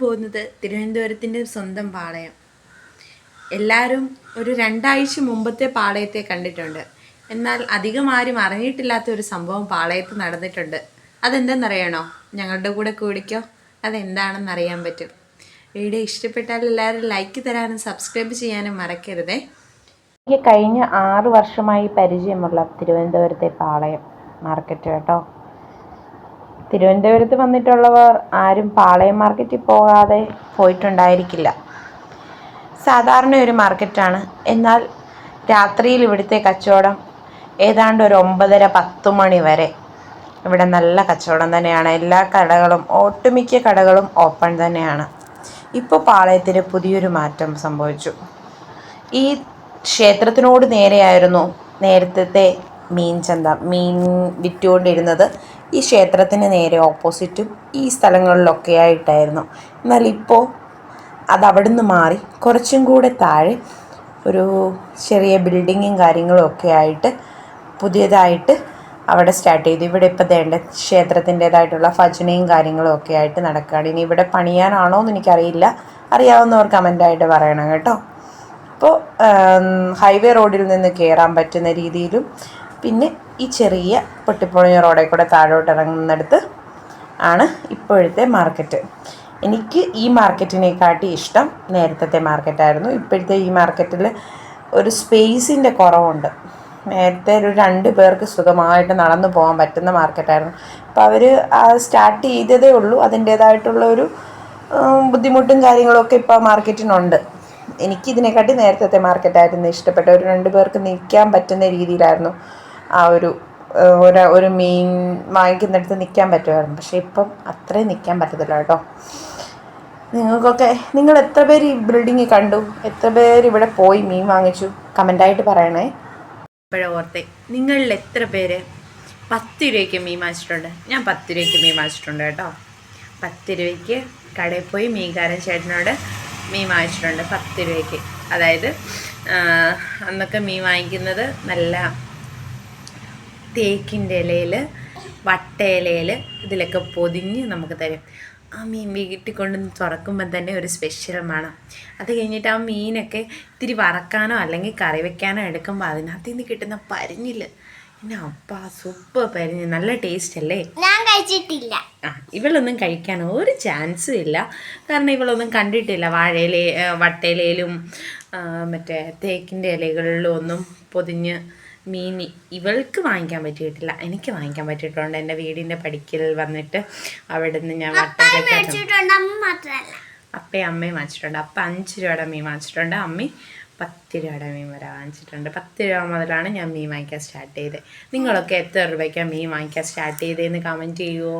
പോകുന്നത് തിരുവനന്തപുരത്തിന്റെ സ്വന്തം പാളയം. എല്ലാവരും ഒരു രണ്ടാഴ്ച മുമ്പത്തെ പാളയത്തെ കണ്ടിട്ടുണ്ട്. എന്നാൽ അധികം ആരും അറിഞ്ഞിട്ടില്ലാത്ത ഒരു സംഭവം പാളയത്ത് നടന്നിട്ടുണ്ട്. അതെന്തെന്നറിയണോ? ഞങ്ങളുടെ കൂടെ കൂടിക്കോ? അതെന്താണെന്ന് അറിയാൻ പറ്റും. വീഡിയോ ഇഷ്ടപ്പെട്ടാൽ എല്ലാവരും ലൈക്ക് തരാനും സബ്സ്ക്രൈബ് ചെയ്യാനും മറക്കരുതേ. എനിക്ക് കഴിഞ്ഞ ആറ് വർഷമായി പരിചയമുള്ള തിരുവനന്തപുരത്തെ പാളയം മാർക്കറ്റ് കേട്ടോ. തിരുവനന്തപുരത്ത് വന്നിട്ടുള്ളവർ ആരും പാളയം മാർക്കറ്റിൽ പോകാതെ പോയിട്ടുണ്ടായിരിക്കില്ല. സാധാരണ ഒരു മാർക്കറ്റാണ് എന്നാൽ രാത്രിയിൽ ഇവിടുത്തെ കച്ചവടം ഏതാണ്ട് ഒരു ഒമ്പതര പത്ത് മണി വരെ. ഇവിടെ നല്ല കച്ചവടം തന്നെയാണ്. എല്ലാ കടകളും ഒട്ടുമിക്ക കടകളും ഓപ്പൺ തന്നെയാണ്. ഇപ്പോൾ പാളയത്തിന് പുതിയൊരു മാറ്റം സംഭവിച്ചു. ഈ ക്ഷേത്രത്തിനോട് നേരെയായിരുന്നു നേരത്തെ മീൻ ചന്ത മീൻ വിറ്റുകൊണ്ടിരുന്നത്. ഈ ക്ഷേത്രത്തിന് നേരെ ഓപ്പോസിറ്റും ഈ സ്ഥലങ്ങളിലൊക്കെ ആയിട്ടായിരുന്നു എന്നാൽ ഇപ്പോൾ അത് നിന്ന് മാറി കുറച്ചും കൂടെ താഴെ ഒരു ചെറിയ ബിൽഡിങ്ങും കാര്യങ്ങളും ഒക്കെ ആയിട്ട് പുതിയതായിട്ട് അവിടെ സ്റ്റാർട്ട് ചെയ്തു. ഇവിടെ ഇപ്പോൾ വേണ്ട ക്ഷേത്രത്തിന്റേതായിട്ടുള്ള ഭജനയും കാര്യങ്ങളും ഒക്കെ ആയിട്ട് നടക്കുകയാണ്. ഇനി ഇവിടെ പണിയാനാണോ എന്ന് എനിക്കറിയില്ല. അറിയാവുന്നവർ കമന്റായിട്ട് പറയണം കേട്ടോ. അപ്പോൾ ഹൈവേ റോഡിൽ നിന്ന് കയറാൻ പറ്റുന്ന രീതിയിലും പിന്നെ ഈ ചെറിയ പൊട്ടിപ്പൊളിഞ്ഞ റോഡിൽ കൂടെ താഴോട്ട് ഇറങ്ങുന്നിടത്ത് ആണ് ഇപ്പോഴത്തെ മാർക്കറ്റ് എനിക്ക് ഈ മാർക്കറ്റിനെക്കാട്ടി ഇഷ്ടം നേരത്തെ മാർക്കറ്റായിരുന്നു ഇപ്പോഴത്തെ ഈ മാർക്കറ്റിൽ ഒരു സ്പേസിന്റെ കുറവുണ്ട്. നേരത്തെ ഒരു രണ്ട് പേർക്ക് സുഖമായിട്ട് നടന്നു പോകാൻ പറ്റുന്ന മാർക്കറ്റായിരുന്നു അപ്പോൾ അവർ സ്റ്റാർട്ട് ചെയ്തതേ ഉള്ളൂ. അതിന്റേതായിട്ടുള്ള ഒരു ബുദ്ധിമുട്ടും കാര്യങ്ങളൊക്കെ ഇപ്പോൾ മാർക്കറ്റിനുണ്ട് എനിക്കിതിനെക്കാട്ടി നേരത്തെ മാർക്കറ്റായിരുന്നു ഇഷ്ടപ്പെട്ട ഒരു രണ്ട് പേർക്ക് നിൽക്കാൻ പറ്റുന്ന രീതിയിലായിരുന്നു. ആ ഒരു ഒരാ ഒരു മീൻ വാങ്ങിക്കുന്നിടത്ത് നിൽക്കാൻ പറ്റുമായിരുന്നു. പക്ഷേ ഇപ്പം അത്രയും നിൽക്കാൻ പറ്റത്തില്ല കേട്ടോ. നിങ്ങൾക്കൊക്കെ നിങ്ങൾ എത്ര പേര് ഈ ബിൽഡിങ് കണ്ടു? എത്ര പേര് ഇവിടെ പോയി മീൻ വാങ്ങിച്ചു? കമന്റായിട്ട് പറയണേ. ഇപ്പോഴേ ഓർത്തെ. നിങ്ങളിൽ എത്ര പേര് പത്ത് രൂപയ്ക്ക് മീൻ വാങ്ങിച്ചിട്ടുണ്ട്? ഞാൻ പത്ത് രൂപയ്ക്ക് മീൻ വാങ്ങിച്ചിട്ടുണ്ട് കേട്ടോ. പത്ത് രൂപയ്ക്ക് കടയിൽ പോയി മീൻകാരൻ ചേട്ടനോട് മീൻ വാങ്ങിച്ചിട്ടുണ്ട്. പത്ത് രൂപയ്ക്ക്. അതായത് അന്നൊക്കെ മീൻ വാങ്ങിക്കുന്നത് നല്ല തേക്കിന്റെ ഇലയിൽ വട്ടയിലയിൽ ഇതിലൊക്കെ പൊതിഞ്ഞ് നമുക്ക് തരും. ആ മീൻ വീട്ടിൽ കൊണ്ട് തുറക്കുമ്പോൾ തന്നെ ഒരു സ്പെഷ്യൽ മണം. അത് കഴിഞ്ഞിട്ട് ആ മീനൊക്കെ ഇത്തിരി വറക്കാനോ അല്ലെങ്കിൽ കറി വെക്കാനോ എടുക്കുമ്പോൾ അതിനകത്ത് നിന്ന് കിട്ടുന്ന പരിഞ്ഞിൽ. പിന്നെ അപ്പാ സൂപ്പർ പരിഞ്ഞ്. നല്ല ടേസ്റ്റ് അല്ലേ? ഞാൻ കഴിച്ചിട്ടില്ല. ആ ഇവളൊന്നും കഴിക്കാൻ ഒരു ചാൻസും ഇല്ല. കാരണം ഇവളൊന്നും കണ്ടിട്ടില്ല. വാഴയില വട്ടയിലയിലും മറ്റേ തേക്കിന്റെ ഇലകളിലും ഒന്നും പൊതിഞ്ഞ് മീൻ ഇവൾക്ക് വാങ്ങിക്കാൻ പറ്റിയിട്ടില്ല. എനിക്ക് വാങ്ങിക്കാൻ പറ്റിയിട്ടുണ്ട്. എന്റെ വീടിന്റെ പടിക്കൽ വന്നിട്ട് അവിടെ നിന്ന് ഞാൻ അപ്പയും അമ്മയും വാങ്ങിച്ചിട്ടുണ്ട്. അപ്പം അഞ്ച് രൂപയുടെ മീൻ വാങ്ങിച്ചിട്ടുണ്ട്. അമ്മി പത്ത് രൂപയുടെ മീൻ വരെ വാങ്ങിച്ചിട്ടുണ്ട്. പത്ത് രൂപ മുതലാണ് ഞാൻ മീൻ വാങ്ങിക്കാൻ സ്റ്റാർട്ട് ചെയ്തത്. നിങ്ങളൊക്കെ എത്ര രൂപയ്ക്കാണ് മീൻ വാങ്ങിക്കാൻ സ്റ്റാർട്ട് ചെയ്തതെന്ന് കമന്റ് ചെയ്യുമോ